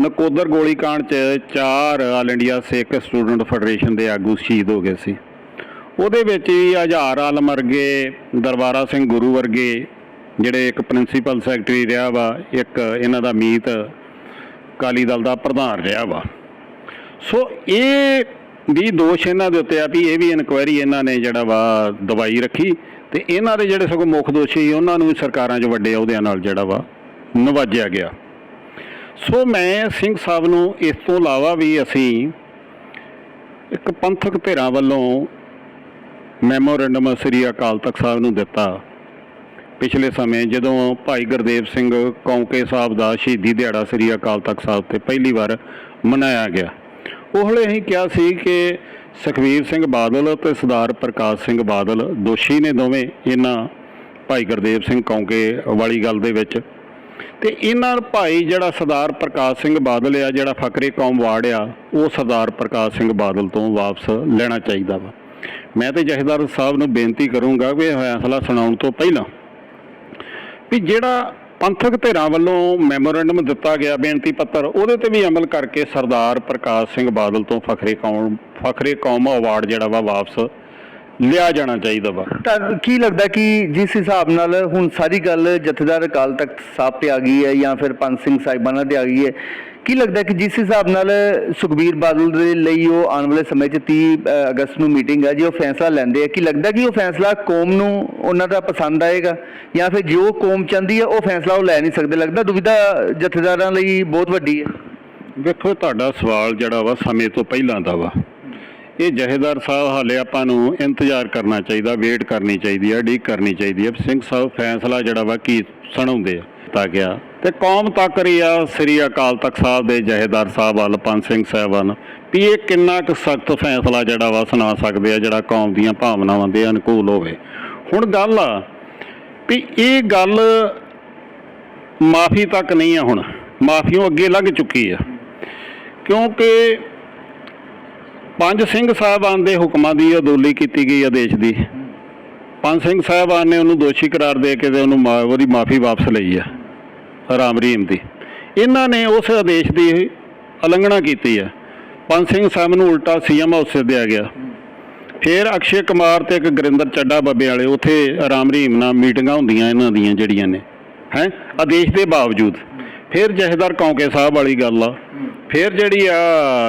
S1: ਨਕੋਦਰ ਗੋਲੀकांड 'ਚ ਚਾਰ all India Sikh student federation ਦੇ ਆਗੂ ਸ਼ਹੀਦ ਹੋ ਗਏ ਸੀ। ਉਹਦੇ ਵਿੱਚ ਵੀ ਹਜ਼ਾਰ ਆਲਮ ਵਰਗੇ, ਦਰਬਾਰਾ ਸਿੰਘ ਗੁਰੂ ਵਰਗੇ, ਜਿਹੜੇ ਇੱਕ ਪ੍ਰਿੰਸੀਪਲ ਸੈਕਟਰੀ ਰਿਹਾ ਵਾ, ਇੱਕ ਇਹਨਾਂ ਦਾ ਮੀਤ ਕਾਲੀ ਦਲ ਦਾ ਪ੍ਰਧਾਨ ਰਿਹਾ ਵਾ। ਸੋ ਇਹ ਵੀ ਦੋਸ਼ ਇਹਨਾਂ ਦੇ ਉੱਤੇ ਆ ਵੀ ਇਹ ਵੀ ਇਨਕੁਆਇਰੀ ਇਹਨਾਂ ਨੇ ਜਿਹੜਾ ਵਾ ਦਵਾਈ ਰੱਖੀ ਤੇ ਇਹਨਾਂ ਦੇ ਜਿਹੜੇ ਸਗੋਂ ਮੁੱਖ ਦੋਸ਼ੀ ਉਹਨਾਂ ਨੂੰ ਸਰਕਾਰਾਂ 'ਚ ਵੱਡੇ ਅਹੁਦਿਆਂ ਨਾਲ ਜਿਹੜਾ ਵਾ ਨਵਾਜਿਆ ਗਿਆ। ਸੋ ਮੈਂ ਸਿੰਘ ਸਾਹਿਬ ਨੂੰ ਇਸ ਤੋਂ ਇਲਾਵਾ ਵੀ ਅਸੀਂ ਇੱਕ ਪੰਥਕ ਧਿਰਾਂ ਵੱਲੋਂ ਮੈਮੋਰੈਂਡਮ ਸ੍ਰੀ ਅਕਾਲ ਤਖਤ ਸਾਹਿਬ ਨੂੰ ਦਿੱਤਾ। ਪਿਛਲੇ ਸਮੇਂ ਜਦੋਂ ਭਾਈ ਗੁਰਦੇਵ ਸਿੰਘ ਕੌਂਕੇ ਸਾਹਿਬ ਦਾ ਸ਼ਹੀਦੀ ਦਿਹਾੜਾ ਸ੍ਰੀ ਅਕਾਲ ਤਖਤ ਸਾਹਿਬ ਤੇ ਪਹਿਲੀ ਵਾਰ ਮਨਾਇਆ ਗਿਆ, ਉਹ ਵੇਲੇ ਅਸੀਂ ਕਿਹਾ ਸੀ ਕਿ ਸੁਖਵੀਰ ਸਿੰਘ ਬਾਦਲ ਤੇ ਸਰਦਾਰ ਪ੍ਰਕਾਸ਼ ਸਿੰਘ ਬਾਦਲ ਦੋਸ਼ੀ ਨੇ ਦੋਵੇਂ ਇਹਨਾਂ ਭਾਈ ਗੁਰਦੇਵ ਸਿੰਘ ਕੌਂਕੇ ਵਾਲੀ ਗੱਲ ਦੇ ਵਿੱਚ। ਤੇ ਇਹਨਾਂ ਭਾਈ ਜਿਹੜਾ ਸਰਦਾਰ ਪ੍ਰਕਾਸ਼ ਸਿੰਘ ਬਾਦਲ ਆ, ਜਿਹੜਾ ਫਕਰੇ ਕੌਮ ਵਾਰਡ ਆ, ਉਹ ਸਰਦਾਰ ਪ੍ਰਕਾਸ਼ ਸਿੰਘ ਬਾਦਲ ਤੋਂ ਵਾਪਸ ਲੈਣਾ ਚਾਹੀਦਾ ਵਾ। ਮੈਂ ਤੇ ਜਥੇਦਾਰ ਸਾਹਿਬ ਨੂੰ ਬੇਨਤੀ ਕਰੂੰਗਾ ਕਿ ਇਹ ਫੈਸਲਾ ਸੁਣਾਉਣ ਤੋਂ ਪਹਿਲਾਂ ਵੀ ਜਿਹੜਾ ਪੰਥਕ ਧਿਰਾਂ ਵੱਲੋਂ ਮੈਮੋਰੈਂਡਮ ਦਿੱਤਾ ਗਿਆ ਬੇਨਤੀ ਪੱਤਰ, ਉਹਦੇ ਤੇ ਵੀ ਅਮਲ ਕਰਕੇ ਸਰਦਾਰ ਪ੍ਰਕਾਸ਼ ਸਿੰਘ ਬਾਦਲ ਤੋਂ ਫਖਰੇ ਕੌਮ ਫਖਰੇ ਕੌਮ ਅਵਾਰਡ ਜਿਹੜਾ ਵਾ ਵਾਪਸ ਲਿਆ ਜਾਣਾ ਚਾਹੀਦਾ ਵਾ।
S3: ਤਾਂ ਕੀ ਲੱਗਦਾ ਕਿ ਜਿਸ ਹਿਸਾਬ ਨਾਲ ਹੁਣ ਸਾਰੀ ਗੱਲ ਜਥੇਦਾਰ ਅਕਾਲ ਤਖਤ ਸਾਹਿਬ ਤੇ ਆ ਗਈ ਹੈ ਜਾਂ ਫਿਰ ਪੰਜ ਸਿੰਘ ਸਾਹਿਬਾਨਾਂ ਤੇ ਆ ਗਈ ਹੈ ਕੀ ਲੱਗਦਾ ਕਿ ਜਿਸ ਹਿਸਾਬ ਨਾਲ ਸੁਖਬੀਰ ਬਾਦਲ ਦੇ ਲਈ ਉਹ ਆਉਣ ਵਾਲੇ ਸਮੇਂ 'ਚ 30 ਅਗਸਤ ਨੂੰ ਮੀਟਿੰਗ ਹੈ, ਜੇ ਉਹ ਫੈਸਲਾ ਲੈਂਦੇ ਆ, ਕੀ ਲੱਗਦਾ ਕਿ ਉਹ ਫੈਸਲਾ ਕੌਮ ਨੂੰ, ਉਹਨਾਂ ਦਾ ਪਸੰਦ ਆਏਗਾ? ਜਾਂ ਫਿਰ ਜੋ ਕੌਮ ਚਾਹੁੰਦੀ ਹੈ, ਉਹ ਫੈਸਲਾ ਉਹ ਲੈ ਨਹੀਂ ਸਕਦੇ? ਲੱਗਦਾ ਦੁਵਿਧਾ ਜਥੇਦਾਰਾਂ ਲਈ ਬਹੁਤ ਵੱਡੀ ਹੈ।
S1: ਵੇਖੋ ਤੁਹਾਡਾ ਸਵਾਲ ਜਿਹੜਾ ਵਾ ਸਮੇਂ ਤੋਂ ਪਹਿਲਾਂ ਦਾ ਵਾ। ਇਹ ਜਹੇਦਾਰ ਸਾਹਿਬ, ਹਾਲੇ ਆਪਾਂ ਨੂੰ ਇੰਤਜ਼ਾਰ ਕਰਨਾ ਚਾਹੀਦਾ, ਵੇਟ ਕਰਨੀ ਚਾਹੀਦੀ ਹੈ ਡੀਕ ਕਰਨੀ ਚਾਹੀਦੀ ਹੈ। ਵੀ ਸਿੰਘ ਸਾਹਿਬ, ਫੈਸਲਾ ਜਿਹੜਾ ਵਾ ਕੀ ਸੁਣਾਉਂਦੇ ਆ? ਦਿੱਤਾ ਗਿਆ। ਤੇ ਕੌਮ ਤੱਕ ਰਹੀ ਆ, ਸ੍ਰੀ ਅਕਾਲ ਤਖਤ ਸਾਹਿਬ ਦੇ ਜਹੇਦਾਰ ਸਾਹਿਬ ਵੱਲ ਪੰਜ ਸਿੰਘ ਸਾਹਿਬਾਨ ਵੀ ਇਹ ਕਿੰਨਾ ਕੁ ਸਖਤ ਫੈਸਲਾ ਜਿਹੜਾ ਵਾ ਸੁਣਾ ਸਕਦੇ ਆ, ਜਿਹੜਾ ਕੌਮ ਦੀਆਂ ਭਾਵਨਾਵਾਂ ਦੇ ਅਨੁਕੂਲ ਹੋਵੇ। ਹੁਣ ਗੱਲ ਆ ਵੀ ਇਹ ਗੱਲ ਮਾਫੀ ਤੱਕ ਨਹੀਂ ਆ ਹੁਣ। ਮਾਫੀਓਂ ਅੱਗੇ ਲੱਗ ਚੁੱਕੀ ਆ। ਕਿਉਂਕਿ ਪੰਜ ਸਿੰਘ ਸਾਹਿਬਾਨ ਦੇ ਹੁਕਮਾਂ ਦੀ ਅਦੋਲੀ ਕੀਤੀ ਗਈ ਆਦੇਸ਼ ਦੀ। ਪੰਜ ਸਿੰਘ ਸਾਹਿਬਾਨ ਨੇ ਉਹਨੂੰ ਦੋਸ਼ੀ ਕਰਾਰ ਦੇ ਕੇ ਤੇ ਉਹਨੂੰ ਮਾ- ਉਹਦੀ ਮਾਫੀ ਵਾਪਸ ਲਈ ਆ। ਰਾਮ ਰਹੀਮ ਦੀ। ਇਹਨਾਂ ਨੇ ਉਸ ਆਦੇਸ਼ ਦੀ ਉਲੰਘਣਾ ਕੀਤੀ ਆ ਪੰਜ ਸਿੰਘ ਸਾਹਿਬ ਨੂੰ ਉਲਟਾ ਸੀਐਮ ਹਾਊਸ ਦਿਆ ਗਿਆ। ਫਿਰ ਅਕਸ਼ੇ ਕੁਮਾਰ ਤੇ ਇੱਕ ਗੁਰਿੰਦਰ ਚੱਡਾ ਬੱਬੇ ਵਾਲੇ ਉੱਥੇ ਰਾਮ ਰਹੀਮ ਨਾਲ ਮੀਟਿੰਗਾਂ ਹੁੰਦੀਆਂ ਇਹਨਾਂ ਦੀਆਂ ਜਿਹੜੀਆਂ ਨੇ। ਹੈ? ਆਦੇਸ਼ ਦੇ ਬਾਵਜੂਦ। ਫਿਰ ਜਹੇਦਾਰ ਕੌਂਕੇ ਸਾਹਿਬ ਵਾਲੀ ਗੱਲ ਆ। ਫਿਰ ਜਿਹੜੀ ਆ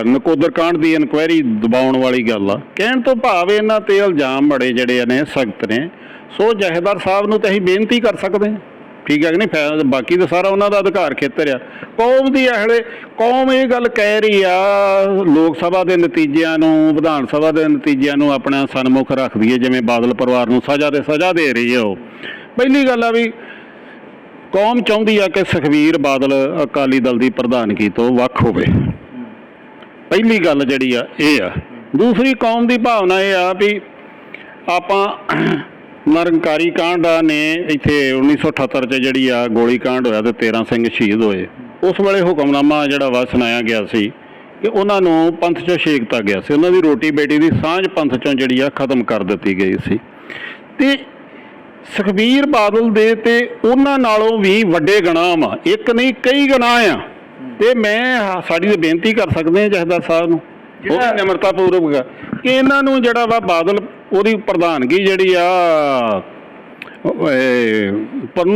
S1: ਨਕੋਦਰ ਕਾਂਡ ਦੀ ਇਨਕੁਆਇਰੀ ਦਬਾਉਣ ਵਾਲੀ ਗੱਲ ਆ। ਕਹਿਣ ਤੋਂ ਭਾਵ ਇਹਨਾਂ ਤੇ ਇਲਜ਼ਾਮ ਬੜੇ ਜਿਹੜੇ ਨੇ ਸਖਤ ਨੇ। ਸੋ ਜਹੇਦਾਰ ਸਾਹਿਬ ਨੂੰ ਤਾਂ ਅਸੀਂ ਬੇਨਤੀ ਕਰ ਸਕਦੇ ਹਾਂ। ਠੀਕ ਹੈ ਕਿ ਨਹੀਂ? ਫੈ- ਬਾਕੀ ਤਾਂ ਸਾਰਾ ਉਹਨਾਂ ਦਾ ਅਧਿਕਾਰ ਖੇਤਰ ਆ। ਕੌਮ ਦੀ ਹਲੇ। ਕੌਮ ਇਹ ਗੱਲ ਕਹਿ ਰਹੀ ਆ, ਲੋਕ ਸਭਾ ਦੇ ਨਤੀਜਿਆਂ ਨੂੰ, ਵਿਧਾਨ ਸਭਾ ਦੇ ਨਤੀਜਿਆਂ ਨੂੰ ਆਪਣਾ ਸਨਮੁਖ ਰੱਖਦੀ ਹੈ, ਜਿਵੇਂ ਬਾਦਲ ਪਰਿਵਾਰ ਨੂੰ ਸਜ਼ਾ ਦੇ ਸਜ਼ਾ ਦੇ ਰਹੀ ਹੈ ਉਹ। ਪਹਿਲੀ ਗੱਲ ਆ ਵੀ ਕੌਮ ਚਾਹੁੰਦੀ ਆ ਕਿ ਸੁਖਵੀਰ ਬਾਦਲ ਅਕਾਲੀ ਦਲ ਦੀ ਪ੍ਰਧਾਨਗੀ ਤੋਂ ਵੱਖ ਹੋਵੇ। ਪਹਿਲੀ ਗੱਲ ਜਿਹੜੀ ਆ, ਇਹ ਆ। ਦੂਸਰੀ ਕੌਮ ਦੀ ਭਾਵਨਾ ਇਹ ਆ ਵੀ ਆਪਾਂ ਨਿਰੰਕਾਰੀ ਕਾਂਡ ਨੇ ਇੱਥੇ 1978 ਚ ਜਿਹੜੀ ਆ ਗੋਲੀ ਕਾਂਡ ਹੋਇਆ ਤੇ 13 ਸਿੰਘ ਸ਼ਹੀਦ ਹੋਏ। ਉਸ ਵੇਲੇ ਹੁਕਮਨਾਮਾ ਜਿਹੜਾ ਵਾ ਸੁਣਾਇਆ ਗਿਆ ਸੀ ਕਿ ਉਹਨਾਂ ਨੂੰ ਪੰਥ ਚੋਂ ਛੇਕਤਾ ਗਿਆ ਸੀ। ਉਹਨਾਂ ਦੀ ਰੋਟੀ ਬੇਟੀ ਦੀ ਸਾਂਝ ਪੰਥ ਚੋਂ ਜਿਹੜੀ ਆ ਖਤਮ ਕਰ ਦਿੱਤੀ ਗਈ ਸੀ। ਤੇ ਸੁਖਬੀਰ ਬਾਦਲ ਦੇ ਤੇ ਉਹਨਾਂ ਨਾਲੋਂ ਵੀ ਵੱਡੇ ਗੁਨਾਹ ਆ। ਇੱਕ ਨਹੀਂ ਕਈ ਗੁਨਾਹ ਆ। ਤੇ ਮੈਂ ਸਾਡੀ ਤਾਂ ਬੇਨਤੀ ਕਰ ਸਕਦੇ ਹਾਂ ਜਹਦਾਰ ਸਾਹਿਬ ਨੂੰ। ਵੀ ਨਿਮਰਤਾ ਪੂਰਵਕ ਕਿ ਇਹਨਾਂ ਨੂੰ ਜਿਹੜਾ ਵਾ ਬਾਦਲ ਉਹਦੀ ਪ੍ਰਧਾਨਗੀ ਜਿਹੜੀ ਆ ਉਹ,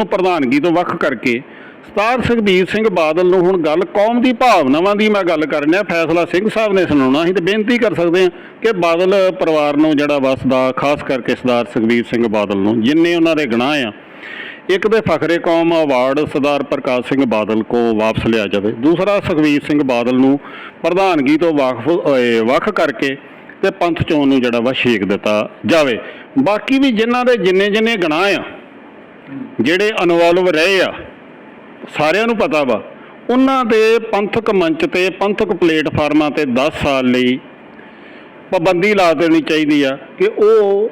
S1: ਪ੍ਰਧਾਨਗੀ ਤੋਂ ਵੱਖ ਕਰਕੇ ਸਰਦਾਰ ਸੁਖਬੀਰ ਸਿੰਘ ਬਾਦਲ ਨੂੰ ਹੁਣ ਗੱਲ ਕੌਮ ਦੀ ਭਾਵਨਾਵਾਂ ਦੀ ਮੈਂ ਗੱਲ ਕਰਨ ਡਿਆ ਫੈਸਲਾ ਸਿੰਘ ਸਾਹਿਬ ਨੇ ਸੁਣਾਉਣਾ ਸੀ ਤੇ ਬੇਨਤੀ ਕਰ ਸਕਦੇ ਹਾਂ ਕਿ ਬਾਦਲ ਪਰਿਵਾਰ ਨੂੰ ਜਿਹੜਾ ਵਸਦਾ ਖਾਸ ਕਰਕੇ ਸਰਦਾਰ ਸੁਖਬੀਰ ਸਿੰਘ ਬਾਦਲ ਨੂੰ ਜਿੰਨੇ ਉਹਨਾਂ ਦੇ ਗੁਨਾਹ ਆ ਇੱਕ ਤੇ ਫਖਰੇ ਕੌਮ ਅਵਾਰਡ ਸਰਦਾਰ ਪ੍ਰਕਾਸ਼ ਸਿੰਘ ਬਾਦਲ ਕੋ ਵਾਪਸ ਲਿਆ ਜਾਵੇ ਦੂਸਰਾ ਸੁਖਬੀਰ ਸਿੰਘ ਬਾਦਲ ਨੂੰ ਪ੍ਰਧਾਨਗੀ ਤੋਂ ਵਾਕਫ ਵੱਖ ਕਰਕੇ ਤੇ ਪੰਥ ਚੋਣ ਨੂੰ ਜਿਹੜਾ ਵਾ ਛੇਕ ਦਿੱਤਾ ਜਾਵੇ। ਬਾਕੀ ਵੀ ਜਿਨ੍ਹਾਂ ਦੇ ਜਿੰਨੇ ਜਿੰਨੇ ਗੁਨਾਹ ਆ, ਜਿਹੜੇ ਇਨਵੋਲਵ ਰਹੇ ਆ, ਸਾਰਿਆਂ ਨੂੰ ਪਤਾ ਵਾ, ਉਹਨਾਂ ਦੇ ਪੰਥਕ ਮੰਚ ਤੇ, ਪੰਥਕ ਪਲੇਟਫਾਰਮਾਂ ਤੇ 10 ਸਾਲ ਲਈ ਪਾਬੰਦੀ ਲਾ ਦੇਣੀ ਚਾਹੀਦੀ ਆ ਕਿ ਉਹ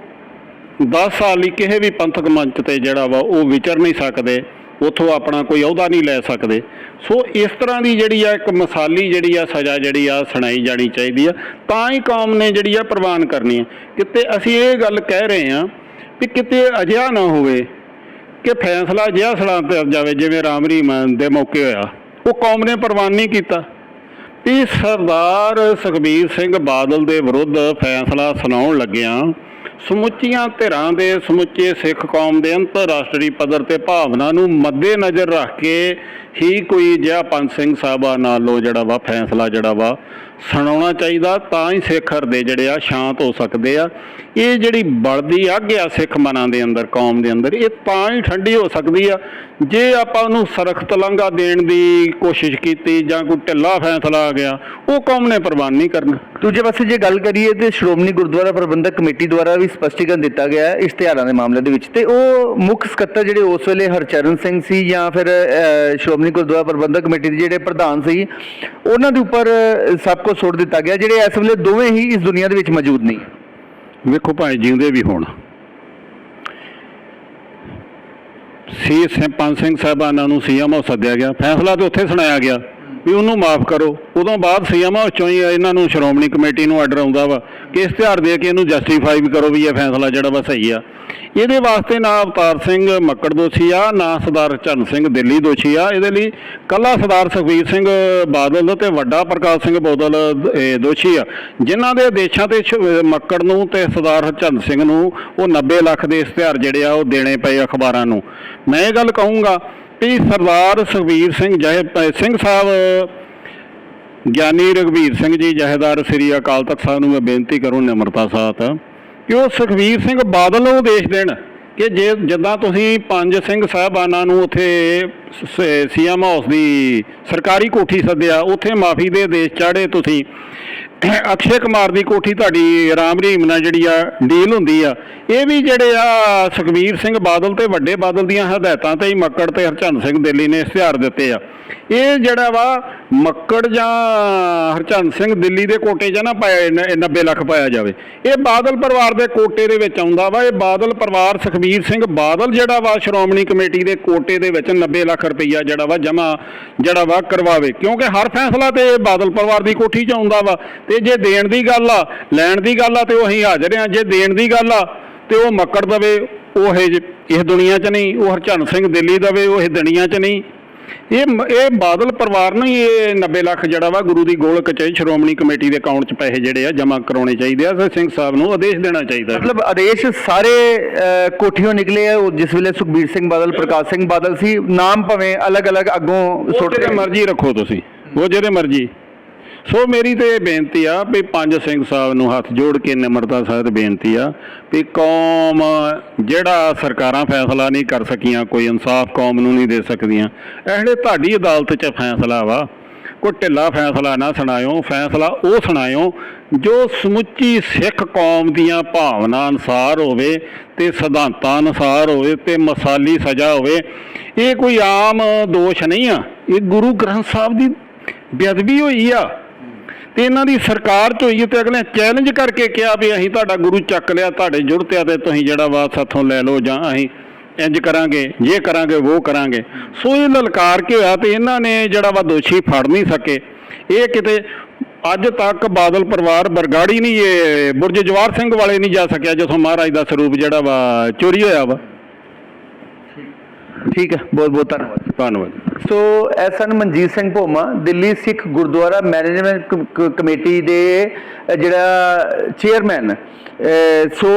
S1: 10 ਸਾਲ ਲਈ ਕਿਸੇ ਵੀ ਪੰਥਕ ਮੰਚ ਤੇ ਜਿਹੜਾ ਵਾ ਉਹ ਵਿਚਰ ਨਹੀਂ ਸਕਦੇ। ਉਥੋਂ ਆਪਣਾ ਕੋਈ ਅਹੁਦਾ ਨਹੀਂ ਲੈ ਸਕਦੇ। ਸੋ ਇਸ ਤਰ੍ਹਾਂ ਦੀ ਜਿਹੜੀ ਆ ਇੱਕ ਮਸਾਲੀ ਜਿਹੜੀ ਆ, ਸਜ਼ਾ ਜਿਹੜੀ ਆ ਸੁਣਾਈ ਜਾਣੀ ਚਾਹੀਦੀ ਆ। ਤਾਂ ਹੀ ਕੌਮ ਨੇ ਜਿਹੜੀ ਆ ਪ੍ਰਵਾਨ ਕਰਨੀ ਹੈ ਕਿਤੇ ਅਸੀਂ ਇਹ ਗੱਲ ਕਹਿ ਰਹੇ ਆ ਵੀ ਕਿਤੇ ਅਜਿਹਾ ਨਾ ਹੋਵੇ ਕਿ ਫੈਸਲਾ ਅਜਿਹਾ ਸਲਾਮ ਤੇ ਜਾਵੇ, ਜਿਵੇਂ ਰਾਮ ਰਹੀਮ ਦੇ ਮੌਕੇ ਹੋਇਆ। ਉਹ ਕੌਮ ਨੇ ਪ੍ਰਵਾਨ ਨਹੀਂ ਕੀਤਾ। ਵੀ ਸਰਦਾਰ ਸੁਖਬੀਰ ਸਿੰਘ ਬਾਦਲ ਦੇ ਵਿਰੁੱਧ ਫੈਸਲਾ ਸੁਣਾਉਣ ਲੱਗਿਆਂ ਸਮੁੱਚੀਆਂ ਧਿਰਾਂ ਦੇ ਸਮੁੱਚੇ ਸਿੱਖ ਕੌਮ ਦੇ ਅੰਤਰਰਾਸ਼ਟਰੀ ਪੱਧਰ ਤੇ ਭਾਵਨਾ ਨੂੰ ਮੱਦੇ ਨਜ਼ਰ ਰੱਖ ਕੇ ਹੀ ਕੋਈ ਜਿਹਾ ਪੰਜ ਸਿੰਘ ਸਾਹਿਬਾਂ ਨਾਲੋਂ ਜਿਹੜਾ ਵਾ, ਫੈਸਲਾ ਜਿਹੜਾ ਵਾ ਸੁਣਾਉਣਾ ਚਾਹੀਦਾ ਤਾਂ ਹੀ ਸਿੱਖ ਹਰਦੇ ਜਿਹੜੇ ਆ ਸ਼ਾਂਤ ਹੋ ਸਕਦੇ ਆ। ਇਹ ਜਿਹੜੀ ਬਲਦੀ ਅੱਗ ਆ ਸਿੱਖ ਮਨਾਂ ਦੇ ਅੰਦਰ ਕੌਮ ਦੇ ਅੰਦਰ ਇਹ ਤਾਂ ਹੀ ਠੰਡੀ ਹੋ ਸਕਦੀ ਆ। ਜੇ ਆਪਾਂ ਉਹਨੂੰ ਸਰਖਤ ਲਾਂਘਾ ਦੇਣ ਦੀ ਕੋਸ਼ਿਸ਼ ਕੀਤੀ ਜਾਂ ਕੋਈ ਢਿੱਲਾ ਫੈਸਲਾ ਆ ਗਿਆ ਉਹ ਕੌਮ ਨੇ ਪ੍ਰਵਾਨ ਨਹੀਂ ਕਰਨਾ।
S3: ਦੂਜੇ ਪਾਸੇ ਜੇ ਗੱਲ ਕਰੀਏ ਤੇ ਸ਼੍ਰੋਮਣੀ ਗੁਰਦੁਆਰਾ ਪ੍ਰਬੰਧਕ ਕਮੇਟੀ ਦੁਆਰਾ ਵੀ ਸਪਸ਼ਟੀਕਰਨ ਦਿੱਤਾ ਗਿਆ ਹੈ ਇਸ਼ਤਿਹਾਰਾਂ ਦੇ ਮਾਮਲੇ ਦੇ ਵਿੱਚ। ਤੇ ਉਹ ਮੁੱਖ ਸਕੱਤਰ ਜਿਹੜੇ ਉਸ ਵੇਲੇ ਹਰਚਰਨ ਸਿੰਘ ਸੀ ਜਾਂ ਫਿਰ ਸ਼੍ਰੋਮਣੀ ਗੁਰਦੁਆਰਾ ਪ੍ਰਬੰਧਕ ਕਮੇਟੀ ਦੇ ਜਿਹੜੇ ਪ੍ਰਧਾਨ ਸੀ ਉਹਨਾਂ ਦੇ ਉੱਪਰ ਅਹ, ਸਭ ਕੁਝ ਸੁੱਟ ਦਿੱਤਾ ਗਿਆ, ਜਿਹੜੇ ਇਸ ਵੇਲੇ ਦੋਵੇਂ ਹੀ ਇਸ ਦੁਨੀਆ ਦੇ ਵਿੱਚ ਮੌਜੂਦ ਨਹੀਂ
S1: ਵੇਖੋ ਭਾਵੇਂ ਜਿਉਂਦੇ ਵੀ ਹੋਣ। ਸੀ ਸਿੰਘ ਪੰਜ ਸਿੰਘ ਸਾਹਿਬਾਨਾਂ ਨੂੰ ਸੀਐਮਓ ਸੱਦਿਆ ਗਿਆ। ਫੈਸਲਾ ਤੇ ਉੱਥੇ ਸੁਣਾਇਆ ਗਿਆ। ਵੀ ਉਹਨੂੰ ਮਾਫ ਕਰੋ। ਉਦੋਂ ਬਾਅਦ ਸੀਐਮਓ ਵਿੱਚੋਂ ਹੀ ਇਹਨਾਂ ਨੂੰ ਸ਼੍ਰੋਮਣੀ ਕਮੇਟੀ ਨੂੰ ਆਰਡਰ ਆਉਂਦਾ ਵਾ ਕਿ ਇਸ਼ਤਿਹਾਰ ਦੇ ਕੇ ਇਹਨੂੰ ਜਸਟੀਫਾਈ ਵੀ ਕਰੋ ਵੀ ਇਹ ਫੈਸਲਾ ਜਿਹੜਾ ਵਾ ਸਹੀ ਆ। ਇਹਦੇ ਵਾਸਤੇ ਨਾ ਅਵਤਾਰ ਸਿੰਘ ਮੱਕੜ ਦੋਸ਼ੀ ਆ, ਨਾ ਸਰਦਾਰ ਚਰਨ ਸਿੰਘ ਦਿੱਲੀ ਦੋਸ਼ੀ ਆ। ਇਹਦੇ ਲਈ ਕੱਲਾ ਸਰਦਾਰ ਸੁਖਬੀਰ ਸਿੰਘ ਬਾਦਲ ਤੇ ਵੱਡਾ ਪ੍ਰਕਾਸ਼ ਸਿੰਘ ਬਾਦਲ ਦੋਸ਼ੀ ਆ। ਜਿਨ੍ਹਾਂ ਦੇ ਦੇਸ਼ਾਂ ਤੇ ਸ਼- ਮੱਕੜ ਨੂੰ ਤੇ ਸਰਦਾਰ ਹਰਚੰਦ ਸਿੰਘ ਨੂੰ ਉਹ 90 ਲੱਖ ਦੇ ਇਸ਼ਤਿਹਾਰ ਜਿਹੜੇ ਆ ਉਹ ਦੇਣੇ ਪਏ ਅਖਬਾਰਾਂ ਨੂੰ। ਮੈਂ ਇਹ ਗੱਲ ਕਹੂੰਗਾ ਵੀ ਸਰਦਾਰ ਸੁਖਬੀਰ ਸਿੰਘ ਜਹੇ ਅ, ਸਿੰਘ ਸਾਹਿਬ ਗਿਆਨੀ ਰਘਵੀਰ ਸਿੰਘ ਜੀ ਜਹੇਦਾਰ ਸ੍ਰੀ ਅਕਾਲ ਤਖਤ ਸਾਹਿਬ ਨੂੰ ਮੈਂ ਬੇਨਤੀ ਕਰੂੰ ਨਿਮਰਤਾ ਸਾਥ ਕਿ ਉਹ ਸੁਖਬੀਰ ਸਿੰਘ ਬਾਦਲ ਨੂੰ ਉਦੇਸ਼ ਦੇਣ ਕਿ ਜੇ ਜਿੱਦਾਂ ਤੁਸੀਂ ਪੰਜ ਸਿੰਘ ਸਾਹਿਬਾਨਾਂ ਨੂੰ ਉੱਥੇ ਸੀਐਮ ਹਾਊਸ ਦੀ ਸਰਕਾਰੀ ਕੋਠੀ ਸੱਦਿਆ, ਉੱਥੇ ਮਾਫੀ ਦੇ ਆਦੇਸ਼ ਚਾੜੇ ਤੁਸੀਂ। ਅਕਸ਼ੇ ਕੁਮਾਰ ਦੀ ਕੋਠੀ ਤੁਹਾਡੀ ਰਾਮ ਰਹੀਮ ਨਾਲ ਜਿਹੜੀ ਆ ਡੀਲ ਹੁੰਦੀ ਆ, ਇਹ ਵੀ ਜਿਹੜੇ ਆ ਸੁਖਬੀਰ ਸਿੰਘ ਬਾਦਲ ਤੇ ਵੱਡੇ ਬਾਦਲ ਦੀਆਂ ਹਦਾਇਤਾਂ ਤੇ ਹੀ ਮੱਕੜ ਤੇ ਹਰਚੰਦ ਸਿੰਘ ਦਿੱਲੀ ਨੇ ਇਸ਼ਤਿਹਾਰ ਦਿੱਤੇ ਆ। ਇਹ ਜਿਹੜਾ ਵਾ ਮੱਕੜ ਜਾਂ ਹਰਚੰਦ ਸਿੰਘ ਦਿੱਲੀ ਦੇ ਕੋਟੇ 'ਚ ਨਾ ਪਾਇਆ, ਇਹ 90 ਲੱਖ ਪਾਇਆ ਜਾਵੇ। ਇਹ ਬਾਦਲ ਪਰਿਵਾਰ ਦੇ ਕੋਟੇ ਦੇ ਵਿੱਚ ਆਉਂਦਾ ਵਾ, ਇਹ ਬਾਦਲ ਪਰਿਵਾਰ ਸੁਖਬੀਰ ਸਿੰਘ ਬਾਦਲ ਜਿਹੜਾ ਵਾ ਸ਼੍ਰੋਮਣੀ ਕਮੇਟੀ ਦੇ ਕੋਟੇ ਦੇ ਵਿੱਚ 90 ਲੱਖ ਲੱਖ ਰੁਪਈਆ ਜਿਹੜਾ ਵਾ ਜਮਾ ਜਿਹੜਾ ਵਾ ਕਰਵਾਵੇ। ਕਿਉਂਕਿ ਹਰ ਫੈਸਲਾ ਤੇ ਇਹ ਬਾਦਲ ਪਰਿਵਾਰ ਦੀ ਕੋਠੀ 'ਚ ਆਉਂਦਾ ਵਾ। ਤੇ ਜੇ ਦੇਣ ਦੀ ਗੱਲ ਆ, ਲੈਣ ਦੀ ਗੱਲ ਆ, ਤੇ ਉਹ ਅਸੀਂ ਹਾਜ਼ਰ ਆ। ਜੇ ਦੇਣ ਦੀ ਗੱਲ ਆ, ਤੇ ਉਹ ਮੱਕੜ ਦਵੇ, ਉਹ ਇਹ ਇਸ ਦੁਨੀਆ 'ਚ ਨਹੀਂ, ਉਹ ਹਰਚੰਦ ਸਿੰਘ ਦਿੱਲੀ ਦਵੇ, ਉਹ ਇਹ ਦੁਨੀਆ 'ਚ ਨਹੀਂ। ਇਹ ਇਹ ਬਾਦਲ ਪਰਿਵਾਰ ਨੂੰ ਹੀ ਇਹ 90 ਲੱਖ ਜਿਹੜਾ ਵਾ ਗੁਰੂ ਦੀ ਗੋਲਕ ਚ ਸ਼੍ਰੋਮਣੀ ਕਮੇਟੀ ਦੇ ਅਕਾਊਂਟ 'ਚ ਪੈਸੇ ਜਿਹੜੇ ਆ ਜਮ੍ਹਾਂ ਕਰਾਉਣੇ ਚਾਹੀਦੇ ਆ ਤੇ ਸਿੰਘ ਸਾਹਿਬ ਨੂੰ ਆਦੇਸ਼ ਦੇਣਾ ਚਾਹੀਦਾ
S3: ਮਤਲਬ ਆਦੇਸ਼ ਸਾਰੇ ਕੋਠੀਓਂ ਨਿਕਲੇ ਆ ਉਹ ਜਿਸ ਵੇਲੇ ਸੁਖਬੀਰ ਸਿੰਘ ਬਾਦਲ ਪ੍ਰਕਾਸ਼ ਸਿੰਘ ਬਾਦਲ ਸੀ ਨਾਮ ਭਾਵੇਂ ਅਲੱਗ-ਅਲੱਗ ਅੱਗੋਂ ਸੁੱਟ
S1: ਮਰਜ਼ੀ ਰੱਖੋ ਤੁਸੀਂ ਉਹ ਜਿਹਦੇ ਮਰਜ਼ੀ। ਸੋ ਮੇਰੀ ਤੇ ਇਹ ਬੇਨਤੀ ਆ ਵੀ ਪੰਜ ਸਿੰਘ ਸਾਹਿਬ ਨੂੰ ਹੱਥ ਜੋੜ ਕੇ ਨਿਮਰਤਾ ਸਾਹਿਬ ਬੇਨਤੀ ਆ ਵੀ ਕੌਮ ਜਿਹੜਾ ਸਰਕਾਰਾਂ ਫੈਸਲਾ ਨਹੀਂ ਕਰ ਸਕੀਆਂ, ਕੋਈ ਇਨਸਾਫ ਕੌਮ ਨੂੰ ਨਹੀਂ ਦੇ ਸਕਦੀਆਂ। ਇਹੜੇ ਤੁਹਾਡੀ ਅਦਾਲਤ 'ਚ ਫੈਸਲਾ ਵਾ, ਕੋਈ ਢਿੱਲਾ ਫੈਸਲਾ ਨਾ ਸੁਣਾਇਓ, ਫੈਸਲਾ ਉਹ ਸੁਣਾਇਓ ਜੋ ਸਮੁੱਚੀ ਸਿੱਖ ਕੌਮ ਦੀਆਂ ਭਾਵਨਾ ਅਨੁਸਾਰ ਹੋਵੇ ਤੇ ਸਿਧਾਂਤਾਂ ਅਨੁਸਾਰ ਹੋਵੇ ਤੇ ਮਸਾਲੀ ਸਜ਼ਾ ਹੋਵੇ, ਇਹ ਕੋਈ ਆਮ ਦੋਸ਼ ਨਹੀਂ ਆ। ਇਹ ਗੁਰੂ ਗ੍ਰੰਥ ਸਾਹਿਬ ਦੀ ਬੇਅਦਬੀ ਹੋਈ ਆ। ਤੇ ਇਹਨਾਂ ਦੀ ਸਰਕਾਰ ਚ ਹੋਈ ਹੈ ਤੇ ਅਗਲੇ ਚੈਲੰਜ ਕਰਕੇ ਕਿਹਾ ਵੀ ਅਸੀਂ ਤੁਹਾਡਾ ਗੁਰੂ ਚੱਕ ਲਿਆ, ਤੁਹਾਡੇ ਜੁੜਤਿਆ ਤੇ ਤੁਸੀਂ ਜਿਹੜਾ ਵਾ ਸਾਥੋਂ ਲੈ ਲਓ ਜਾਂ ਅਸੀਂ ਇੰਜ ਕਰਾਂਗੇ ਇਹ ਕਰਾਂਗੇ ਉਹ ਕਰਾਂਗੇ। ਸੋ ਇਹ ਲਲਕਾਰ ਕੇ ਹੋਇਆ ਤੇ ਇਹਨਾਂ ਨੇ ਜਿਹੜਾ ਵਾ ਦੋਸ਼ੀ ਫੜ ਨਹੀਂ ਸਕੇ। ਇਹ ਕਿਤੇ ਅੱਜ ਤੱਕ ਬਾਦਲ ਪਰਿਵਾਰ ਬਰਗਾੜੀ ਨਹੀਂ, ਇਹ ਬੁਰਜ ਜਵਾਰ ਸਿੰਘ ਵਾਲੇ ਨਹੀਂ ਜਾ ਸਕਿਆ, ਜਿੱਥੋਂ ਮਹਾਰਾਜ ਦਾ ਸਰੂਪ ਜਿਹੜਾ ਵਾ ਚੋਰੀ ਹੋਇਆ ਵਾ।
S3: ਠੀਕ ਹੈ ਬਹੁਤ ਬਹੁਤ ਧੰਨਵਾਦ।
S1: ਧੰਨਵਾਦ।
S3: So S N Manjit Singh Bhoma Delhi Sikh Gurdwara management committee ਦੇ ਜਿਹੜਾ ਚੇਅਰਮੈਨ ਸੋ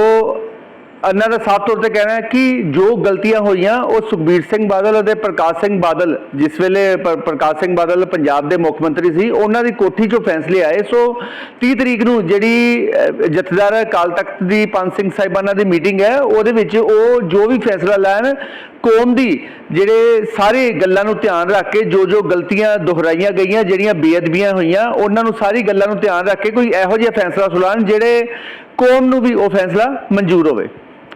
S3: ਇਹਨਾਂ ਦਾ ਸਾਫ਼ ਤੌਰ ਤੇ ਕਹਿਣਾ ਹੈ ਕਿ ਜੋ ਗਲਤੀਆਂ ਹੋਈਆਂ, ਉਹ ਸੁਖਬੀਰ ਸਿੰਘ ਬਾਦਲ ਅਤੇ ਪ੍ਰਕਾਸ਼ ਸਿੰਘ ਬਾਦਲ, ਜਿਸ ਵੇਲੇ ਪ- ਪ੍ਰਕਾਸ਼ ਸਿੰਘ ਬਾਦਲ ਪੰਜਾਬ ਦੇ ਮੁੱਖ ਮੰਤਰੀ ਸੀ, ਉਹਨਾਂ ਦੀ ਕੋਠੀ 'ਚੋਂ ਫੈਸਲੇ ਆਏ। ਸੋ 30 ਤਰੀਕ ਨੂੰ ਜਿਹੜੀ ਜਥੇਦਾਰ ਅਕਾਲ ਤਖਤ ਦੀ ਪੰਜ ਸਿੰਘ ਸਾਹਿਬਾਨਾਂ ਦੀ ਮੀਟਿੰਗ ਹੈ, ਉਹਦੇ ਵਿੱਚ ਉਹ ਜੋ ਵੀ ਫੈਸਲਾ ਲੈਣ, ਕੌਮ ਦੀ ਜਿਹੜੇ ਸਾਰੇ ਗੱਲਾਂ ਨੂੰ ਧਿਆਨ ਰੱਖ ਕੇ ਜੋ ਜੋ ਗਲਤੀਆਂ ਦੁਹਰਾਈਆਂ ਗਈਆਂ, ਜਿਹੜੀਆਂ ਬੇਅਦਬੀਆਂ ਹੋਈਆਂ, ਉਹਨਾਂ ਨੂੰ ਸਾਰੀ ਗੱਲਾਂ ਨੂੰ ਧਿਆਨ ਰੱਖ ਕੇ ਕੋਈ ਇਹੋ ਜਿਹਾ ਫੈਸਲਾ ਸੁਣਾਉਣ ਜਿਹੜੇ ਕੌਮ ਨੂੰ ਵੀ ਉਹ ਫੈਸਲਾ ਮਨਜ਼ੂਰ ਹੋਵੇ।